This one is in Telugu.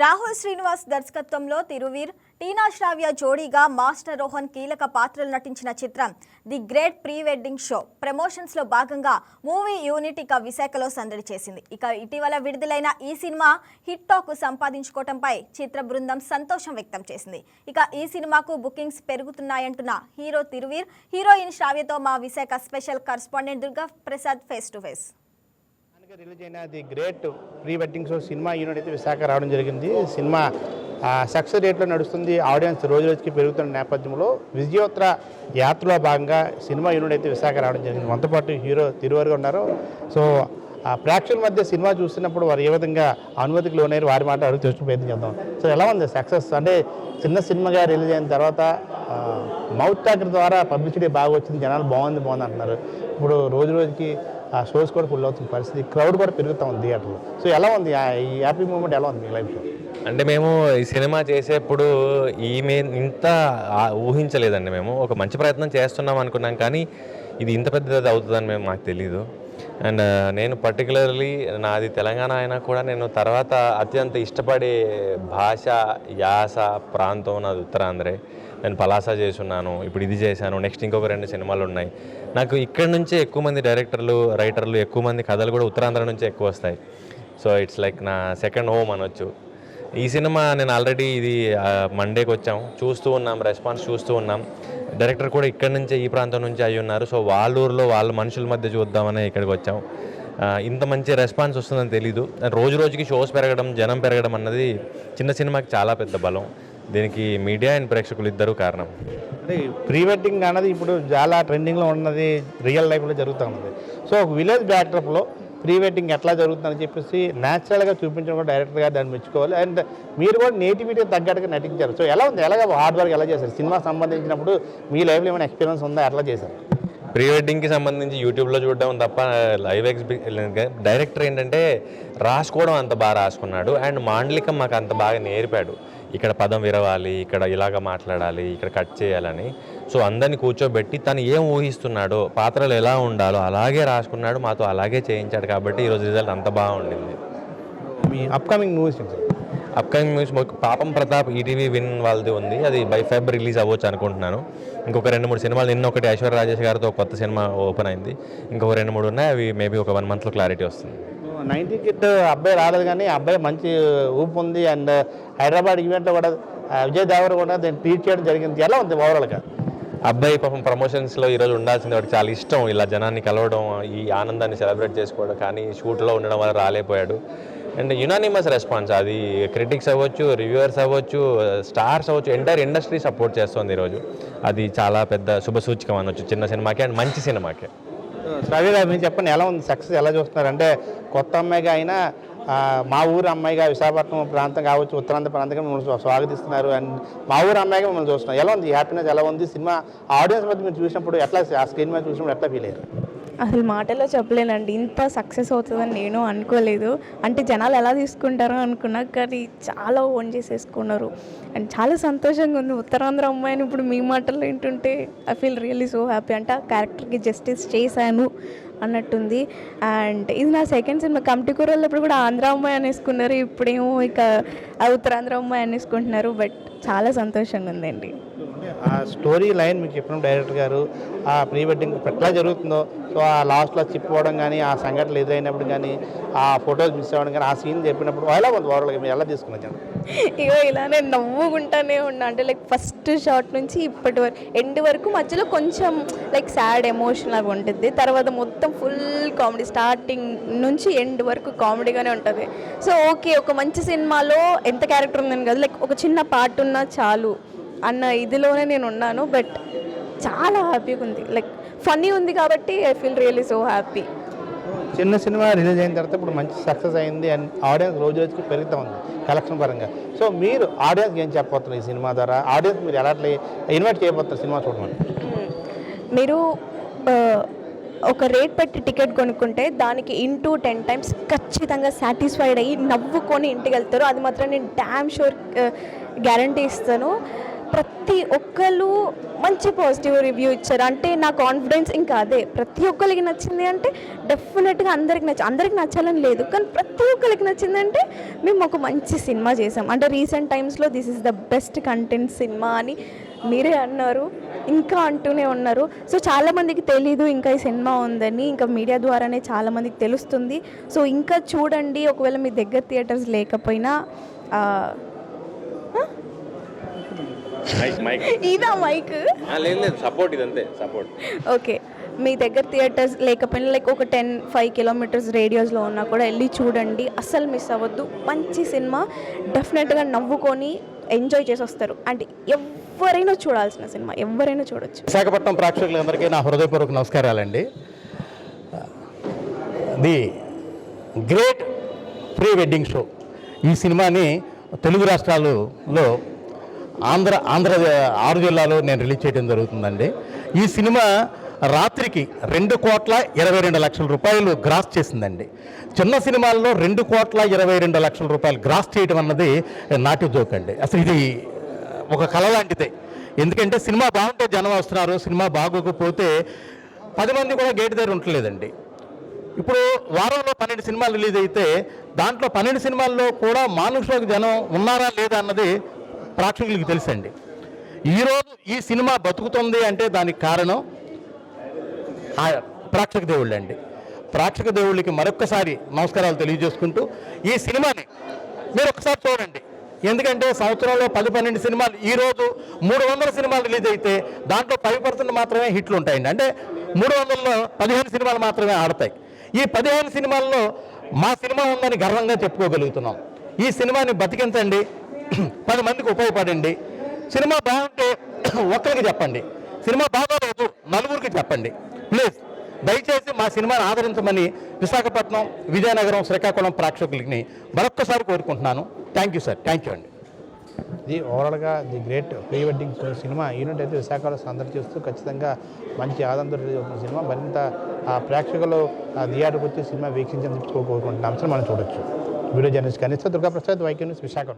రాహుల్ శ్రీనివాస్ దర్శకత్వంలో తిరువీర్ టీనా శ్రావ్య జోడీగా మాస్టర్ రోహన్ కీలక పాత్రలు నటించిన చిత్రం the great pre wedding show. ప్రమోషన్స్లో భాగంగా మూవీ యూనిట్ ఇక విశాఖలో సందడి చేసింది. ఇక ఇటీవల విడుదలైన ఈ సినిమా హిట్ టాక్ సంపాదించుకోవడంపై చిత్ర బృందం సంతోషం వ్యక్తం చేసింది. ఇక ఈ సినిమాకు బుకింగ్స్ పెరుగుతున్నాయంటున్న హీరో తిరువీర్ హీరోయిన్ శ్రావ్యతో మా Visakha special correspondent Durga Prasad face to face. రీసెంట్గా రిలీజ్ అయిన the great pre wedding show cinema unit అయితే విశాఖ రావడం జరిగింది. సినిమా సక్సెస్ రేట్లో నడుస్తుంది. ఆడియన్స్ రోజు రోజుకి పెరుగుతున్న నేపథ్యంలో విజయోత్తర యాత్రలో భాగంగా సినిమా యూనిట్ అయితే విశాఖ రావడం జరిగింది. మనతో పాటు హీరో తిరువరుగా ఉన్నారు. సో ఆ ప్రేక్షకుల మధ్య సినిమా చూస్తున్నప్పుడు వారు ఏ విధంగా అనుమతికి లోనైరు వారి మాట అడుగు తెలుసుకుని ప్రయత్నం చేద్దాం. సో ఎలా ఉంది సక్సెస్? అంటే చిన్న సినిమాగా రిలీజ్ అయిన తర్వాత మౌత్ టాకర్ ద్వారా పబ్లిసిటీ బాగా వచ్చింది. జనాలు బాగుంది బాగుంది అంటున్నారు. ఇప్పుడు రోజు రోజుకి ఆ షోస్ కూడా ఫుల్ అవుతుంది. పరిస్థితి క్రౌడ్ కూడా పెరుగుతూ ఉంది థియేటర్లో. సో ఎలా ఉంది? ఈ హ్యాపీ మూమెంట్ ఎలా ఉంది మీ లైఫ్లో అంటే మేము ఈ సినిమా చేసేప్పుడు ఈమె ఇంత ఊహించలేదండి మేము. ఒక మంచి ప్రయత్నం చేస్తున్నాం అనుకున్నాం కానీ ఇది ఇంత పెద్దది అవుతుందని మేము మాకు తెలీదు. అండ్ నేను పర్టికులర్లీ నాది తెలంగాణ అయినా కూడా నేను తర్వాత అత్యంత ఇష్టపడే భాష యాస ప్రాంతం నాది ఉత్తరాంధ్రే. నేను పలాసా చేసున్నాను ఇప్పుడు ఇది చేశాను నెక్స్ట్ ఇంకొక రెండు సినిమాలు ఉన్నాయి. నాకు ఇక్కడ నుంచే ఎక్కువ మంది డైరెక్టర్లు రైటర్లు ఎక్కువ మంది కథలు కూడా ఉత్తరాంధ్ర నుంచే ఎక్కువ వస్తాయి. సో ఇట్స్ లైక్ నా సెకండ్ హోమ్ అనొచ్చు. ఈ సినిమా నేను ఆల్రెడీ ఇది మండేకి వచ్చాం. చూస్తూ ఉన్నాం రెస్పాన్స్ చూస్తూ ఉన్నాం. డైరెక్టర్ కూడా ఇక్కడ నుంచే ఈ ప్రాంతం నుంచి అయి ఉన్నారు. సో వాళ్ళ ఊర్లో వాళ్ళ మనుషుల మధ్య చూద్దామని ఇక్కడికి వచ్చాం. ఇంత మంచి రెస్పాన్స్ వస్తుందని తెలీదు. రోజు రోజుకి షోస్ పెరగడం జనం పెరగడం అన్నది చిన్న సినిమాకి చాలా పెద్ద బలం. దీనికి మీడియా అండ్ ప్రేక్షకులు ఇద్దరు కారణం. అంటే ప్రీ వెడ్డింగ్ అన్నది ఇప్పుడు చాలా ట్రెండింగ్లో ఉన్నది రియల్ లైఫ్లో జరుగుతూ ఉన్నది. సో ఒక విలేజ్ బ్యాక్డ్రప్లో ప్రీ వెడ్డింగ్ ఎట్లా జరుగుతుందని చెప్పేసి న్యాచురల్గా చూపించడం కూడా డైరెక్టర్ గారు దాన్ని మెచ్చుకోవాలి. అండ్ మీరు కూడా నేటివిటీ తగ్గట్టుగా నటించారు. సో ఎలా ఉంది? ఎలాగ హార్డ్ వర్క్ ఎలా చేశారు? సినిమా సంబంధించినప్పుడు మీ లైఫ్లో ఏమైనా ఎక్స్పీరియన్స్ ఉందా? ఎట్లా చేశారు? ప్రీ వెడ్డింగ్కి సంబంధించి యూట్యూబ్లో చూడడం తప్ప లైవ్ ఎక్స్పీ డైరెక్టర్ ఏంటంటే రాసుకోవడం అంత బాగా రాసుకున్నాడు. అండ్ మాండలికం మాకు అంత బాగా నేర్పాడు. ఇక్కడ పదం విరవాలి ఇక్కడ ఇలాగ మాట్లాడాలి ఇక్కడ కట్ చేయాలని. సో అందరిని కూర్చోబెట్టి తను ఏం ఊహిస్తున్నాడో పాత్రలు ఎలా ఉండాలో అలాగే రాసుకున్నాడు. మాతో అలాగే చేయించాడు కాబట్టి ఈరోజు రిజల్ట్ అంత బాగుండింది. మీ అప్కమింగ్ మూవీస్ అప్కమింగ్ న్యూస్ పాపం ప్రతాప్ ఈటీవీ విన్ వాళ్ళది ఉంది. అది బై ఫెబ్ రిలీజ్ అవ్వచ్చు అనుకుంటున్నాను. ఇంకొక రెండు మూడు సినిమాలు నిన్న ఒకటి ఐశ్వర్య రాజేష్ గారితో కొత్త సినిమా ఓపెన్ అయింది. ఇంకొక రెండు మూడు ఉన్నాయి అవి మేబీ ఒక వన్ మంత్లో క్లారిటీ వస్తుంది. నైన్టీ కిట్ అబ్బాయి రాలేదు కానీ అబ్బాయి మంచి ఊపు ఉంది అండ్ హైదరాబాద్ ఈవెంట్లో కూడా విజయ్ దేవర్ కూడా దాన్ని ట్రీట్ చేయడం జరిగింది. ఎలా ఉంది ఓవరాల్గా అబ్బాయి పాపం ప్రమోషన్స్లో ఈరోజు ఉండాల్సింది వాడికి చాలా ఇష్టం. ఇలా జనాన్ని కలవడం ఈ ఆనందాన్ని సెలబ్రేట్ చేసుకోవడం కానీ షూట్లో ఉండడం వల్ల రాలేకపోయాడు. అండ్ యునానిమస్ రెస్పాన్స్ అది క్రిటిక్స్ అవ్వచ్చు రివ్యూవర్స్ అవ్వచ్చు స్టార్స్ అవ్వచ్చు ఎంటైర్ ఇండస్ట్రీ సపోర్ట్ చేస్తుంది ఈరోజు అది చాలా పెద్ద శుభసూచకం అనొచ్చు చిన్న సినిమాకి అండ్ మంచి సినిమాకి. రవి గారు మీరు చెప్పండి ఎలా ఉంది? సక్సెస్ ఎలా చూస్తున్నారు? అంటే కొత్త అమ్మాయిగా అయినా మా ఊరు అమ్మాయిగా విశాఖపట్నం ప్రాంతం కావచ్చు ఉత్తరాంధ్ర ప్రాంతంగా మిమ్మల్ని స్వాగతిస్తున్నారు. అండ్ మా ఊరు అమ్మాయిగా మిమ్మల్ని చూస్తున్నారు ఎలా ఉంది? హ్యాపీనెస్ ఎలా ఉంది? సినిమా ఆడియన్స్ మధ్య మీరు చూసినప్పుడు ఎట్లా ఆ స్క్రీన్ మీద చూసినప్పుడు ఎట్లా ఫీల్ అయ్యారు? అసలు మాటలో చెప్పలేనండి. ఇంత సక్సెస్ అవుతుందని నేను అనుకోలేదు. అంటే జనాలు ఎలా తీసుకుంటారో అనుకున్నా కానీ చాలా ఓన్ చేసేసుకున్నారు. అండ్ చాలా సంతోషంగా ఉంది. ఉత్తరాంధ్ర అమ్మాయిని ఇప్పుడు మీ మాటలు వింటుంటే I feel really so happy అంటే ఆ క్యారెక్టర్కి జస్టిస్ చేశాను అన్నట్టుంది. అండ్ ఇది నా సెకండ్ సినిమా కమిటీ కూరలప్పుడు కూడా ఆంధ్ర అమ్మాయి అనేసుకున్నారు. ఇప్పుడేమో ఇక ఆ ఉత్తరాంధ్ర అమ్మాయి అనేసుకుంటున్నారు. బట్ చాలా సంతోషంగా ఉందండి. ఆ స్టోరీ లైన్ మీకు చెప్పిన డైరెక్టర్ గారు ఆ ప్రీ వెడ్డింగ్ ఎట్లా జరుగుతుందో సో ఆ లాస్ట్లో చిప్పుకోవడం కానీ ఆ సంఘటనలు ఎదురైనప్పుడు కానీ ఆ ఫొటోస్ మిస్ అవ్వడం కానీ ఆ సీన్ చెప్పినప్పుడు ఎలా ఉంది ఓవరాల్గా మీరు ఎలా తీసుకున్నారు ఇగో ఇలానే నవ్వుకుంటానే ఉన్నా. అంటే లైక్ ఫస్ట్ షాట్ నుంచి ఇప్పటి వరకు ఎండ్ వరకు మధ్యలో కొంచెం లైక్ సాడ్ ఎమోషన్ లాగా ఉంటుంది. తర్వాత మొత్తం ఫుల్ కామెడీ స్టార్టింగ్ నుంచి ఎండ్ వరకు కామెడీగానే ఉంటుంది. సో ఓకే ఒక మంచి సినిమాలో ఎంత క్యారెక్టర్ ఉందని కదా లైక్ ఒక చిన్న పార్ట్ ఉన్నా చాలు. అన్న ఇదిలోనే నేను ఉన్నాను బట్ చాలా హ్యాపీగా ఉంది. లైక్ ఫన్నీ ఉంది కాబట్టి I feel really so happy. చిన్న సినిమా రిలీజ్ అయిన తర్వాత ఇప్పుడు మంచి సక్సెస్ అయింది అండ్ ఆడియన్స్ రోజు రోజుకి పెరుగుతూ ఉంది కలెక్షన్ పరంగా. సో మీరు ఆడియన్స్కి ఏం చెప్పబోతున్నారు ఈ సినిమా ద్వారా? ఆడియన్స్ మీరు ఎలా ఇన్వైట్ చేయబోతున్నారు సినిమా చూడమని? మీరు ఒక రేట్ పెట్టి టికెట్ కొనుక్కుంటే దానికి ఇంటూ టెన్ టైమ్స్ ఖచ్చితంగా సాటిస్ఫైడ్ అయ్యి నవ్వుకొని ఇంటికి వెళ్తారు. అది మాత్రం నేను డ్యామ్ షూర్ గ్యారంటీ ఇస్తాను. ప్రతి ఒక్కరు మంచి పాజిటివ్ రివ్యూ ఇచ్చారు. అంటే నా కాన్ఫిడెన్స్ ఇంకా అదే. ప్రతి ఒక్కరికి నచ్చింది అంటే డెఫినెట్గా అందరికి నచ్చ అందరికి నచ్చాలని లేదు. కానీ ప్రతి ఒక్కరికి నచ్చిందంటే మేము ఒక మంచి సినిమా చేసాం. అంటే రీసెంట్ టైమ్స్లో this is the best content cinema అని మీరే అన్నారు. ఇంకా అంటూనే ఉన్నారు. సో చాలామందికి తెలీదు ఇంకా ఈ సినిమా ఉందని. ఇంకా మీడియా ద్వారానే చాలామందికి తెలుస్తుంది. సో ఇంకా చూడండి. ఒకవేళ మీ దగ్గర థియేటర్స్ లేకపోయినా ఇదా మైక్ లేదు లేదు సపోర్ట్ ఇదంతే సపోర్ట్ ఓకే మీ దగ్గర థియేటర్స్ లేకపోయినా లైక్ ఒక టెన్ ఫైవ్ కిలోమీటర్స్ రేడియోస్లో ఉన్నా కూడా వెళ్ళి చూడండి. అస్సలు మిస్ అవ్వద్దు. మంచి సినిమా. డెఫినెట్గా నవ్వుకొని ఎంజాయ్ చేసి వస్తారు అంటే ఎవరైనా చూడాల్సిన సినిమా. ఎవరైనా చూడొచ్చు. విశాఖపట్నం ప్రేక్షకులందరికీ నా హృదయపూర్వక నమస్కారాలండి. The great pre wedding show. ఈ సినిమాని తెలుగు రాష్ట్రాలలో ఆంధ్ర ఆంధ్ర ఆరు జిల్లాలో నేను రిలీజ్ చేయడం జరుగుతుందండి. ఈ సినిమా రాత్రికి రెండు కోట్ల ఇరవై రెండు లక్షల రూపాయలు గ్రాస్ చేసిందండి. చిన్న సినిమాల్లో రెండు కోట్ల ఇరవై రెండు లక్షల రూపాయలు గ్రాస్ చేయడం అన్నది నాటి జోక్ అండి. అసలు ఇది ఒక కళ లాంటిదే. ఎందుకంటే సినిమా బాగుంటే జనం వస్తున్నారు సినిమా బాగోకపోతే పది మంది కూడా గేట్ దగ్గర ఉండలేదండి. ఇప్పుడు వారంలో పన్నెండు సినిమాలు రిలీజ్ అయితే దాంట్లో పన్నెండు సినిమాల్లో కూడా మానుషులకు జనం ఉన్నారా లేదా అన్నది ప్రేక్షకులకు తెలుసండి. ఈరోజు ఈ సినిమా బతుకుతుంది అంటే దానికి కారణం ఆ ప్రేక్షక దేవుళ్ళు అండి. ప్రేక్షక దేవుళ్ళకి మరొక్కసారి నమస్కారాలు తెలియజేసుకుంటూ ఈ సినిమాని మీరు ఒకసారి చూడండి. ఎందుకంటే సంవత్సరంలో పది పన్నెండు సినిమాలు ఈరోజు మూడు వందల సినిమాలు రిలీజ్ అయితే దాంట్లో పది పర్సెంట్ మాత్రమే హిట్లు ఉంటాయండి. అంటే మూడు వందల్లో పదిహేను సినిమాలు మాత్రమే ఆడతాయి. ఈ పదిహేను సినిమాల్లో మా సినిమా ఉందని గర్వంగా చెప్పుకోగలుగుతున్నాం. ఈ సినిమాని బతికించండి. పది మందికి ఉపయోగపడండి. సినిమా బాగుంటే ఒక్కరికి చెప్పండి. సినిమా బాగోలేదు నలుగురికి చెప్పండి. ప్లీజ్ దయచేసి మా సినిమాను ఆదరించమని విశాఖపట్నం విజయనగరం శ్రీకాకుళం ప్రేక్షకులని మరొక్కసారి కోరుకుంటున్నాను. Thank you sir thank you అండి. ఇది ఓవరాల్గా the great pre wedding cinema. Unit అయితే విశాఖలో సందడి చేస్తూ ఖచ్చితంగా మంచి ఆదంతో రిలీజ్ అవుతున్న సినిమా. మరింత ఆ ప్రేక్షకులు ఆ థియేటర్కి వచ్చి సినిమా వీక్షించేందుకు కోరుకుంటున్న. అంశం మనం చూడొచ్చు. వీడియో జర్నలిస్ట్ కనీసం దుర్గాప్రసాద్ వైద్య న్యూస్ విశాఖ.